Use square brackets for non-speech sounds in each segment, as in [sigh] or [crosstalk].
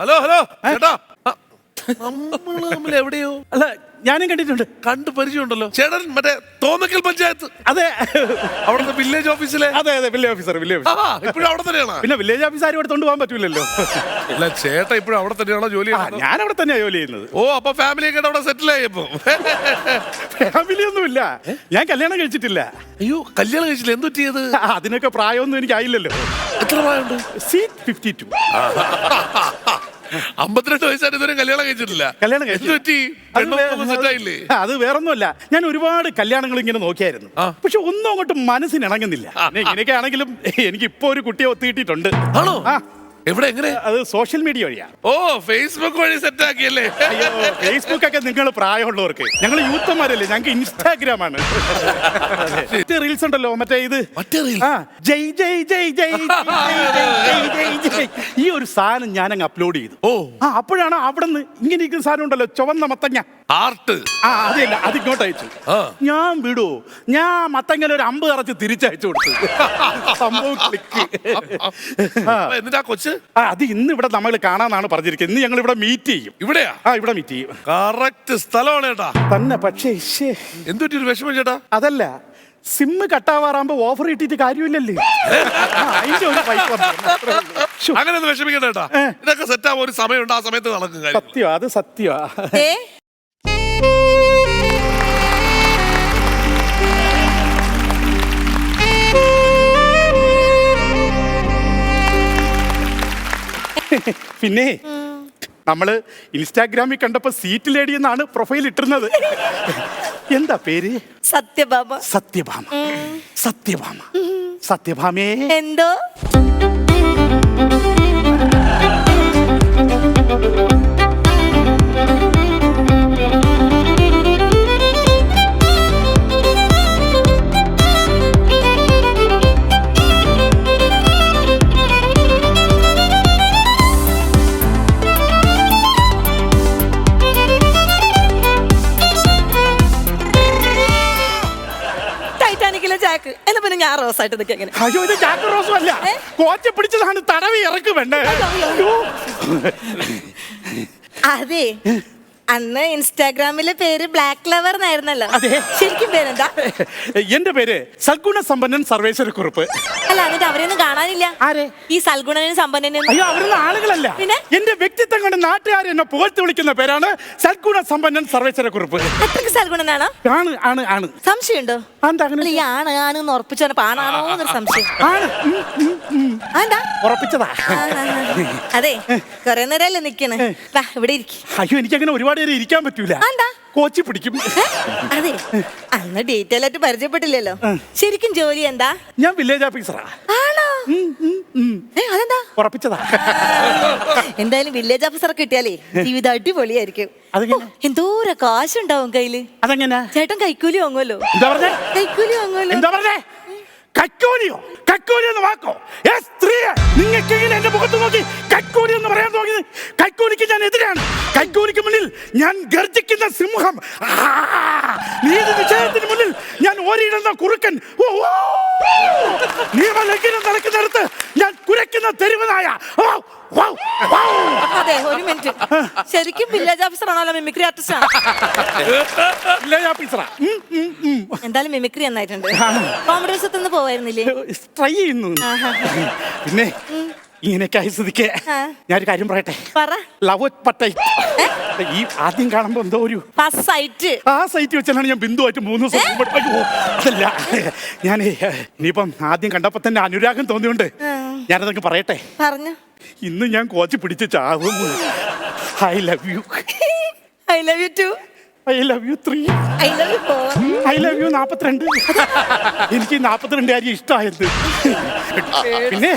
Hello hello ചേട്ടാ. ആ, നമ്മൾ തമ്മിൽ എവിടെയോ? അല്ല ഞാനും കണ്ടിട്ടുണ്ട്. കണ്ടു പരിചയമുണ്ടല്ലോ. ചേടൻ മറ്റേ തോന്നക്കൽ പഞ്ചായത്ത്. അതെ. അവിടുത്തെ വില്ലേജ് ഓഫീസിലെ അതെ അതെ വില്ലേജ് ഓഫീസർ വില്ലേജ് ആ ഓഫീസർ ഇപ്പോഴും അവിടെ തന്നെയാണ്? പിന്നെ വില്ലേജ് ഓഫീസർ ആരും എടുത്തോണ്ട് പോകാൻ പറ്റൂലല്ലോ. അല്ല ചേട്ടാ ഇപ്പോഴും അവിടെ തന്നെയാണോ ജോലി ആ, ചെയ്യുന്നത്? ഞാൻ അവിടെ തന്നെയാ ജോലി ചെയ്യുന്നത്. ഓ അപ്പൊ ഫാമിലി ഒക്കെ അവിടെ സെറ്റിൽ ആയി ഇപ്പൊ. ഫാമിലി ഒന്നുമില്ല. ഞാൻ കല്യാണം കഴിച്ചിട്ടില്ല. അയ്യോ കല്യാണം കഴിച്ചില്ല. എന്തു ചെയ്ത് ആ, അതിനൊക്കെ പ്രായമൊന്നും എനിക്ക് ആയില്ലല്ലോ എത്ര പ്രായമുണ്ട്? സീറ്റ് ഫിഫ്റ്റി ടു അമ്പത്തിരണ്ട് വയസ്സായിട്ട് ഇതുവരെ കല്യാണം കഴിച്ചിട്ടില്ല. കല്യാണം കഴിച്ചു. എന്ത് പറ്റി? പെണ്ണൊന്നും സെറ്റായില്ലേ അത് വേറൊന്നുമല്ല. ഞാൻ ഒരുപാട് കല്യാണങ്ങൾ ഇങ്ങനെ നോക്കിയായിരുന്നു. പക്ഷെ ഒന്നും അങ്ങോട്ട് മനസ്സിന് ഇണങ്ങുന്നില്ല പിന്നെ ഇങ്ങനെയൊക്കെ ആണെങ്കിലും എനിക്ക് ഇപ്പൊ ഒരു കുട്ടിയെ ഒത്തിയിട്ടുണ്ട് ആണോ? ആ. എവിടെ എങ്ങനെ? അത് സോഷ്യൽ മീഡിയ വഴിയാ. ഓ ഫേസ്ബുക്ക് വഴി സെറ്റ് ആക്കിയല്ലേ? ഫേസ്ബുക്ക് ഒക്കെ നിങ്ങൾ പ്രായമുള്ളവർക്ക്. ഞങ്ങൾ യൂത്തന്മാരല്ലേ ഞങ്ങൾക്ക് ഇൻസ്റ്റാഗ്രാം ആണ്. റീൽസ് ഉണ്ടല്ലോ മറ്റേ ഇത്. മറ്റേ? ആ ജയ് ജയ് ജയ് ജയ് ജയ് ജയ് ജയ് ജയ് ഈ ഒരു സാധനം ഞാൻ അങ്ങ് അപ്ലോഡ് ചെയ്തു. ഓ. ആ അപ്പോഴാണ് അവിടെ നിന്ന് ഇങ്ങനെ ഇരിക്കുന്ന സാധനം ഉണ്ടല്ലോ ചുവന്ന മത്തങ്ങ. ആർട്ട് ആ അതല്ല അത് ഇങ്ങോട്ട് അയച്ചു. ആ. ഞാൻ വിടൂ. ഞാൻ മത്തങ്ങനെ ഒരു അമ്പ് നിറച്ച് തിരിച്ചയച്ചു കൊടുത്തു. [laughs] സംഭവം ക്ലിക്ക് ആ. എന്നിട്ട് ആ കൊച്ച് ആ അത് ഇന്ന് ഇവിടെ നമ്മൾ കാണാന്നാണ് പറഞ്ഞിരിക്കുന്നത്. ഇന്ന് ഞങ്ങൾ ഇവിടെ മീറ്റ് ചെയ്യും. ഇവിടെയാ? ആ ഇവിടെ മീറ്റ് ചെയ്യും. കറക്റ്റ് സ്ഥലമാണ് ചേട്ടാ. തന്നെ പക്ഷേ ശ്ശേ, ഒരു വിഷമം ചേട്ടാ? അതല്ല സിമ്മ് കട്ടാവാറാകുമ്പോ ഓഫർ കിട്ടിയിട്ട് കാര്യമില്ലല്ലേ? ആ, അതിന്റെ ഒരു പൈസ ശ്ശോ, അങ്ങനെ ഒന്ന് വിഷമിക്കണ്ട ചേട്ടാ. ഇതൊക്കെ സെറ്റ് ആവാൻ ഒരു സമയമുണ്ട് ആ സമയത്ത് നടക്കും കാര്യം. സത്യമാ അത് സത്യമാ ഏ പിന്നെ നമ്മൾ ഇൻസ്റ്റാഗ്രാമിൽ കണ്ടപ്പോ സീറ്റ് ലേഡി എന്നാണ് പ്രൊഫൈൽ ഇട്ടിരുന്നത്. എന്താ പേര്? സത്യഭാമ. സത്യഭാമ. സത്യഭാമ. സത്യഭാമേ. എന്തോ? ഞാൻ റോസായിട്ട് നിൽക്കുക എങ്ങനെ അയ്യോ ഇത് ജാക്ക് റോസും അല്ല? കോച്ച പിടിച്ചതാണ് തടവി ഇറക്കുമെന്നേ. അതെ. അന്ന് ഇൻസ്റ്റാഗ്രാമിലെ പേര് ബ്ലാക്ക് ലവർ എന്നായിരുന്നല്ലോ. ശരിക്കും പേരെന്താ? എന്റെ പേര് സൽഗുണ സമ്പന്നൻ സർവേശ്വര കുറിപ്പ് അല്ല എന്നിട്ട് അവരെയൊന്നും കാണാനില്ല? ആരെ? ഈ സൽഗുണനും സമ്പന്നനും. അയ്യോ അവരുന്ന ആളുകളല്ല. പിന്നെ? എന്റെ വ്യക്തിത്വം കൊണ്ട് നാട്ടുകാർ എന്നെ പുകഴ്ത്തി വിളിക്കുന്ന പേരാണ് സൽഗുണ സമ്പന്നൻ സർവേശ്വര കുറിപ്പ് അത്രയ്ക്ക് സൽഗുണനാണോ ആണ് ആണ് ആണ്. സംശയമുണ്ടോ? ഈ ആണ് ആണ് എന്ന് ആണാണോ എന്നൊരു സംശയം. ആണ്. ഉറപ്പിച്ചതാ. അതെ കൊറേ നേരമല്ലേ നിക്കണേ. ഇവിടെ ഇരിക്കും. അയ്യോ എനിക്കങ്ങനെ ഒരുപാട് നേരം ഇരിക്കാൻ പറ്റൂല. കോച്ചി പിടിക്കും. അതെ. അന്ന് ഡീറ്റെയിൽ ആയിട്ട് പരിചയപ്പെട്ടില്ലല്ലോ. ശരിക്കും ജോലി എന്താ? ഞാൻ വില്ലേജ് ഓഫീസറാ ആണോ? അതെന്താ? ഉറപ്പിച്ചതാ. എന്തായാലും വില്ലേജ് ഓഫീസർ കിട്ടിയാലേ ജീവിതം അടിപൊളിയായിരിക്കും. എന്തോരം കാശുണ്ടാവും കയ്യിൽ. അതെങ്ങനെ? ചേട്ടൻ കൈക്കൂലി വാങ്ങുമല്ലോ കൈക്കൂലി വാങ്ങുമല്ലോ കക്കോലിയോ? കക്കോലി എന്ന് വാക്കോ? ഏ സ്ത്രീയെ നിങ്ങൾക്ക് ഇങ്ങനെ എന്റെ മുഖത്ത് നോക്കി? കൈക്കൂലി എന്ന് പറയാൻ തോന്നിയത് കൈക്കൂലിക്ക് ഞാൻ എതിരാണ്. കൈക്കൂലിക്ക് മുന്നിൽ ഞാൻ ഗർജിക്കുന്ന സിംഹം. നീതി വിഷയത്തിന് മുന്നിൽ ഞാൻ ഓരിയിടുന്ന കുറുക്കൻ. നിയമലംഘനം നടക്കുന്നിടത്ത് ഞാൻ കുരയ്ക്കുന്ന തെരുവനായ. അതെ ഒരു മിനിറ്റ്. ശരിക്കും വില്ലേജ് ഓഫീസർ ആണല്ലോ മിമിക്രി ആർട്ടിസ്റ്റ് ആണ്. വില്ലേജ് ഓഫീസറാ. എന്തായാലും മിമിക്രി നന്നായിട്ടുണ്ട്. കോമഡി നിന്ന് പോവായിരുന്നില്ലേ? ട്രൈ ചെയ്യുന്നു. പിന്നെ ഇങ്ങനെയൊക്കെ ആയി സ്ഥിതിക്ക് ആ. ഞാനൊരു കാര്യം പറയട്ടെ? പറ. ലവ് ഈ ആദ്യം കാണുമ്പോ എന്തോ ഒരു സൈറ്റ് ആ സൈറ്റ് വെച്ചാണ് ഞാൻ ബിന്ദുവായിട്ട് മൂന്ന് ദിവസം അതല്ല. ഞാൻ ഇനിയിപ്പം ആദ്യം കണ്ടപ്പോ തന്നെ അനുരാഗം തോന്നിയുണ്ട് ഞാനതൊക്കെ പറയട്ടെ? പറഞ്ഞു. ഇന്ന് ഞാൻ കോച്ച് പിടിച്ച് ചാവും. I love you I love you two I love you three. I love you four. I love you നാപ്പത്തിരണ്ട്. എനിക്ക് നാപ്പത്തിരണ്ട് കാര്യം ഇഷ്ടമായത് പിന്നെ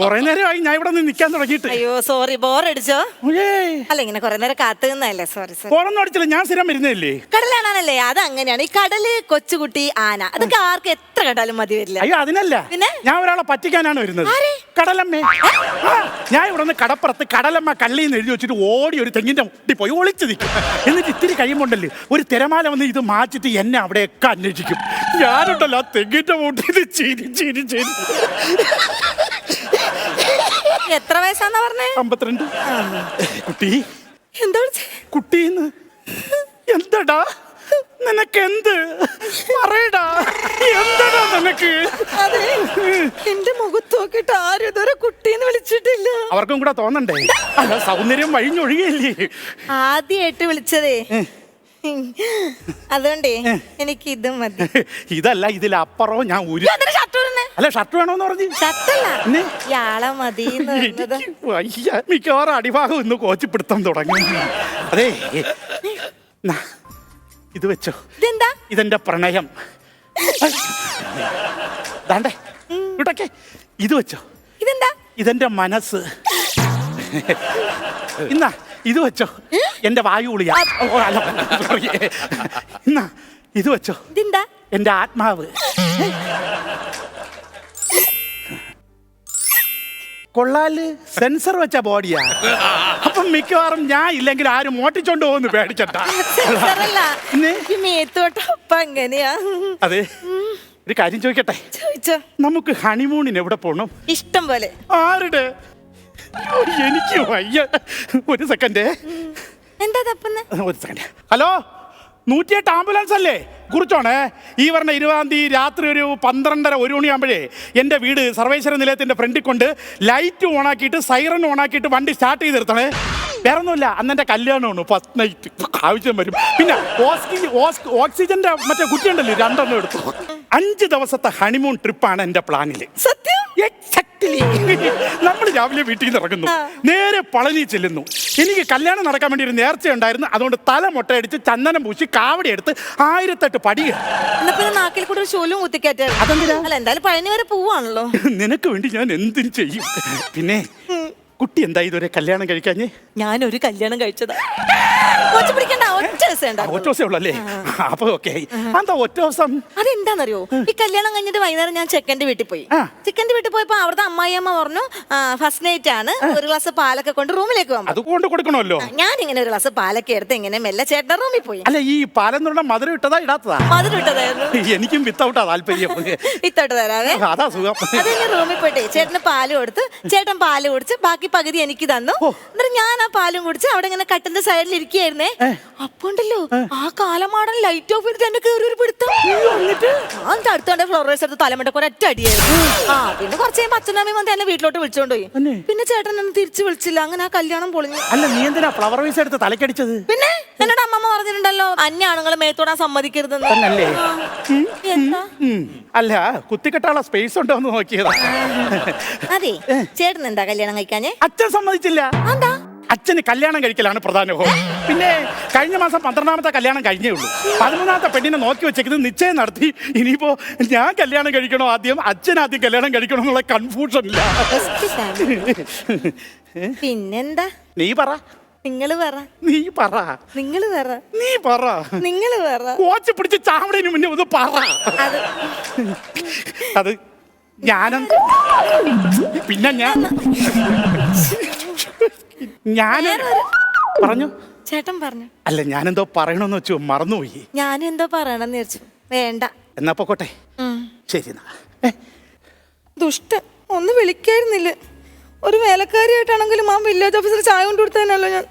കുറെ നേരമായി ഞാൻ ഇവിടെ നിന്ന് നിൽക്കാൻ തുടങ്ങിയിട്ട്. അയ്യോ സോറി ബോർ അടിച്ചോ? അല്ല ഇങ്ങനെ കുറെ നേരം കാത്തു നിന്നല്ലേ സോറി സോറി പോറൊന്നും അടിച്ചില്ല ഞാൻ സ്ഥിരം വരുന്നതല്ലേ? കടലാണല്ലേ അത് അങ്ങനെയാണ് ഈ കടൽ കൊച്ചുകുട്ടി ആന അതൊക്കെ ആർക്ക് എത്ര കണ്ടാലും മതി വരില്ല. അയ്യോ അതിനല്ല. പിന്നെ? ഞാൻ ഒരാളെ പറ്റിക്കാനാണ് വരുന്നത്. ആരെ? കടലമ്മേ. ആ, ഞാൻ ഇവിടെ നിന്ന് കടപ്പുറത്ത് കടലമ്മ കള്ളിന്ന് എഴുതി വെച്ചിട്ട് ഓടി ഒരു തെങ്ങിന്റെ മുട്ടി പോയി ഒളിച്ചു നിൽക്കും. എന്നിട്ട് ഇത്തിരി കഴിയുമ്പോണ്ടല്ലേ ഒരു തിരമാല വന്ന് ഇത് മാറ്റിട്ട് എന്നെ അവിടെയൊക്കെ അന്വേഷിക്കും. ഞാനുണ്ടല്ലോ ആ തെങ്ങിന്റെ മുട്ടിൽ ചിരി ചിരി ചിരി എത്ര വയസ്സാന്നാ പറഞ്ഞേ? അമ്പത്തിരണ്ട്. കുട്ടി. എന്താ കുട്ടിന്ന്. എന്തടാ? നിനക്ക് എന്ത് പറയടാ. എന്തടാ നിനക്ക്? എന്റെ മുഖത്ത് നോക്കിട്ട് ആരും ഇതുവരെ കുട്ടീന്ന് വിളിച്ചിട്ടില്ല. അവർക്കും കൂടെ തോന്നണ്ടേ? അല്ല സൗന്ദര്യം വഴിഞ്ഞൊഴുകയല്ലേ? ആദ്യമായിട്ട് വിളിച്ചതേ. [laughs] അതുകൊണ്ടേ എനിക്ക് ഇതും മതി. [laughs] ഇതല്ല ഇതിലപ്പുറവും ഞാൻ ഒരു? അല്ല ഷർട്ട് വേണോന്ന് പറഞ്ഞു. ഷർട്ടല്ല? ഇയാളെ മതി മിക്കവാറും അടിഭാഗം ഇന്ന് കോച്ചിപ്പിടുത്തം തുടങ്ങി. അതെ. ഇത് വെച്ചോ. ഇതെന്താ? ഇതെന്റെ പ്രണയം. ദാണ്ടേ വിട്ടൊക്കെ ഇത് വെച്ചോ. ഇതെന്താ? ഇതെന്റെ മനസ്സ്. ഇന്നാ ഇത് വെച്ചോ. എന്റെ വായു ഉളിയാ ഓ, ഇന്നാ ഇത് വെച്ചോ. എന്റെ ആത്മാവ്. കൊള്ളാൽ സെൻസർ വെച്ച ബോഡിയാ. അപ്പം മിക്കവാറും ഞാൻ ഇല്ലെങ്കിൽ ആരും മോട്ടിച്ചോണ്ട് പോകുന്നു പേടിച്ചട്ടാ എങ്ങനെയാ അതെ. ഒരു കാര്യം ചോദിക്കട്ടെ? നമുക്ക് ഹണിമൂണിന് എവിടെ പോണം? ഇഷ്ടം പോലെ. ആരുടെ? എനിക്ക് വയ്യ. ഒരു സെക്കൻഡ്. എന്താ തപ്പുന്നെ? ഒരു സെക്കൻഡ്. ഹലോ? നൂറ്റിയെട്ട് ആംബുലൻസ് അല്ലേ? കുറിച്ചോണേ. ഈ പറഞ്ഞ ഇരുപതാം തീയതി രാത്രി ഒരു പന്ത്രണ്ടര ഒരു മണിയാകുമ്പോഴേ എന്റെ വീട് സർവേശ്വര നിലയത്തിന്റെ ഫ്രണ്ടിൽ കൊണ്ട് ലൈറ്റ് ഓണാക്കിയിട്ട് സൈറൺ ഓണാക്കിയിട്ട് വണ്ടി സ്റ്റാർട്ട് ചെയ്ത് നിർത്തണേ വേറെ ഒന്നുമില്ല അന്ന് എന്റെ കല്യാണമാണ്. First night. ആവശ്യം വരും. പിന്നെ ഓക്സിജന്റെ മറ്റേ കുറ്റിയുണ്ടല്ലോ? രണ്ടെണ്ണം എടുത്തു. അഞ്ച് ദിവസത്തെ ഹണിമൂൺ ട്രിപ്പാണ് എന്റെ പ്ലാനിൽ സത്യം? എക്സാക്ട്ലി [laughs] നമ്മൾ രാവിലെ വീട്ടിൽ നിന്ന് ഇറങ്ങുന്നു. നേരെ പളനി ചെല്ലുന്നു. എനിക്ക് കല്യാണം നടക്കാൻ വേണ്ടി ഒരു നേർച്ച ഉണ്ടായിരുന്നു. അതുകൊണ്ട് തല മുട്ടയടിച്ച് ചന്ദനം പൂശി കാവടി എടുത്ത് ആയിരത്തെട്ട് പടി. നാക്കിൽ കൂടെ അതെന്തിനാ? അല്ല എന്തായാലും പഴനി വരെ പോവാണല്ലോ. നിനക്ക് വേണ്ടി ഞാൻ എന്തിനു ചെയ്യും. പിന്നെ കുട്ടി എന്താ ഇതുവരെ കല്യാണം കഴിക്കാഞ്ഞേ? ഞാനൊരു കല്യാണം കഴിച്ചതാ. കൊച്ചു പിടിക്കണ്ട ഒറ്റ ദിവസം ഒറ്റ ദിവസമേ ഉള്ളല്ലേ അപ്പൊ ഓക്കെ എന്താ ഒറ്റ ദിവസം? അതെന്താന്നറിയോ? ഈ കല്യാണം കഴിഞ്ഞിട്ട് വൈകുന്നേരം ഞാൻ ചെക്കന്റെ വീട്ടിൽ പോയി. ചെക്കന്റെ വീട്ടിൽ പോയപ്പോ അവിടുത്തെ അമ്മായിയമ്മ പറഞ്ഞു ഫസ്റ്റ് നൈറ്റ് ആണ്. ഒരു ഗ്ലാസ് പാലൊക്കെ കൊണ്ട് റൂമിലേക്ക് പോകാം കൊടുക്കണമല്ലോ. ഞാൻ ഇങ്ങനെ ഒരു ഗ്ലാസ് പാലൊക്കെ എടുത്ത് ഇങ്ങനെ മെല്ലെ ചേട്ടൻ റൂമിൽ പോയി. അല്ല ഈ പാലം മധുരം ഇട്ടതാ ഇടാത്തതാ? മധുരം ഇട്ടതായിരുന്നു. എനിക്കും വിത്തൗട്ടാ താല്പര്യം. വിത്തൗട്ട് തരാതെ അതാ സുഖം. അത് റൂമിൽ പോയിട്ടേ ചേട്ടന് പാൽ കൊടുത്ത് ചേട്ടൻ പാൽ കുടിച്ച് ബാക്കി പകുതി എനിക്ക് തന്നു. എന്നിട്ട് ഞാൻ ആ പാലും കുടിച്ച് അവിടെ ഇങ്ങനെ കട്ടിന്റെ സൈഡിൽ ഇരിക്കുകയായിരുന്നേ. അപ്പൊ ഉണ്ടല്ലോ ആ കാലമാടൻ ലൈറ്റ് ഓഫ് ചെയ്തിട്ട് എന്നെ കയറി ഒരു പിടുത്തം. ഞാൻ അടുത്തോണ്ട് ഫ്ലോറേഴ്സ് എടുത്ത് തലമുണ്ട ഒരൊറ്റ അടിയായിരുന്നു. ആ പിന്നെ കുറച്ച് കഴിയുമ്പോ അച്ഛനും അമ്മയും വന്ന് എന്നെ വീട്ടിലോട്ട് വിളിച്ചോണ്ട് പോയി പിന്നെ ചേട്ടൻ എന്നെ തിരിച്ചു വിളിച്ചില്ല. അങ്ങനെ ആ കല്യാണം പൊളിഞ്ഞു. അല്ല നീ എന്തിനാ ഫ്ലവർ വൈസ് എടുത്ത് തലക്കടിച്ചത് പിന്നെ എന്നോട് അമ്മമ്മ പറഞ്ഞിട്ടുണ്ടല്ലോ അന്യ ആണുങ്ങളെ മേത്തോടാൻ സമ്മതിക്കരുതെന്ന്. എന്താ. അല്ല കുത്തിക്കെട്ടാനുള്ള സ്പേസ് ഉണ്ടോ എന്ന് നോക്കിയതാ. അതെ ചേട്ടൻ എന്താ കല്യാണം കഴിക്കാനെ അച്ഛൻ സമ്മതിച്ചില്ല. എന്താ അച്ഛന് കല്യാണം കഴിക്കലാണ് പ്രധാന ഹോം പിന്നെ കഴിഞ്ഞ മാസം പന്ത്രണ്ടാമത്തെ കല്യാണം കഴിഞ്ഞേ ഉള്ളൂ. പതിമൂന്നാമത്തെ പെണ്ണിനെ നോക്കി വെച്ചേക്കുന്നത് നിശ്ചയം നടത്തി ഇനിയിപ്പോ ഞാൻ കല്യാണം കഴിക്കണോ ആദ്യം? അച്ഛൻ ആദ്യം കല്യാണം കഴിക്കണോ എന്നുള്ള കൺഫ്യൂഷൻ ഇല്ല. പിന്നെന്താ? നീ പറ. നിങ്ങൾ പറ. നീ പറ. നിങ്ങൾ പറ. നീ പറ. നിങ്ങൾ പറ. കോച്ച് പിടിച്ച് ചാവടേന് മുന്നേ ഒന്ന് പറ. അത് അത് ഞാനും പിന്നെ ഞാൻ ഞാൻ പറഞ്ഞു. ചേട്ടൻ പറഞ്ഞു. അല്ല ഞാനെന്തോ പറയണമെന്ന് വെച്ചു മറന്നുപോയി. ഞാനും എന്തോ പറയണമെന്ന് വിചാരിച്ചു വേണ്ട. എന്നാ പൊക്കോട്ടെ. ഉം. ശരി എന്നാ. ഏ, ദുഷ്ട ഒന്ന് വിളിക്കായിരുന്നില്ല. ഒരു വേലക്കാരിയായിട്ടാണെങ്കിലും ആ വില്ലേജ് ഓഫീസർ ചായ കൊണ്ടു ഞാൻ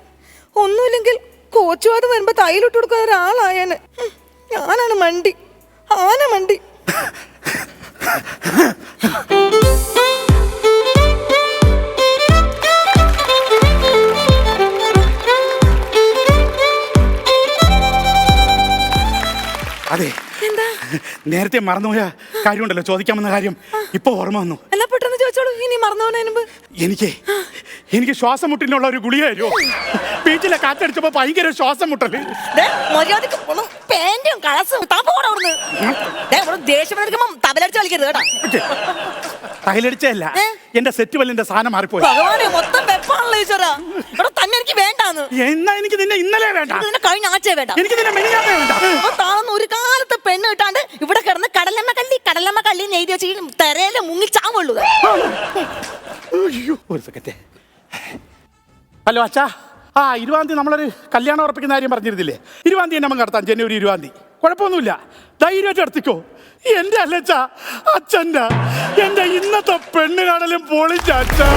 ഒന്നുമില്ലെങ്കിൽ കോച്ചുവാത് വരുമ്പോ തൈലിട്ട് കൊടുക്കുന്ന ഒരാളായേനെ. ഞാനാണ് മണ്ടി. ആന മണ്ടി. അതെ. എന്താ? നേരത്തെ മറന്നുപോയ കാര്യമുണ്ടല്ലോ ചോദിക്കാമെന്ന കാര്യം. ഇപ്പൊ ഓർമ്മ വന്നു. എന്നാ പെട്ടെന്ന് ചോദിച്ചോളൂ. ഇനി മറന്നു പോകുന്നതിന് മുമ്പ്. എനിക്ക് എനിക്ക് ശ്വാസം മുട്ടിനുള്ള ഒരു ഗുളിയായിരുന്നു ബീച്ചിലെ കാറ്റടിച്ചപ്പോ ഭയങ്കര ശ്വാസം മുട്ടൽ. മര്യാദയ്ക്ക് പാന്റും കളസും ദേഷ്യം എടുക്കുമ്പോ തബലടിച്ച് കളിക്കരുത് കേട്ടാ? എന്റെ സെറ്റ് വല്ലിന്റെ സാധനം മാറിപ്പോയി. ഭഗവാനെ മൊത്തം വെപ്പാണല്ലോ ഈശ്വര. ഇവിടെ തന്നെ എനിക്ക് വേണ്ടാന്ന്. എന്നാ എനിക്ക് നിന്നെ ഇന്നലെ വേണ്ട. നിന്നെ കഴിഞ്ഞ ആഴ്ച വേണ്ട. എനിക്ക് നിന്നെ വേണ്ട. താന്ന് ഒരു കാലത്ത് പെണ്ണ് കിട്ടാണ്ട് ഇവിടെ കിടന്ന് കടലമ്മ കള്ളി കടലമ്മ എന്ന് എഴുതി വെച്ച് തെരയിൽ മുങ്ങി ചാവുള്ളൂ അയ്യോ ഒരു സെക്കൻഡ് ഹലോ അച്ഛാ. ആ ഇരുപതാം തീയതി നമ്മളൊരു കല്യാണം ഉറപ്പിക്കുന്ന കാര്യം പറഞ്ഞിരുന്നില്ലേ? ഇരുപതാം തീയതി നമ്മൾ നടത്താം ജനുവരി ഇരുപതാം തീയതി കുഴപ്പമൊന്നുമില്ല. ധൈര്യമായിട്ട് നടത്തിക്കോ. എന്റെ അല്ലച്ചാ അച്ഛന്റെ എന്റെ ഇന്നത്തെ പെണ്ണ് കാണലും പൊളിച്ച അച്ഛാ.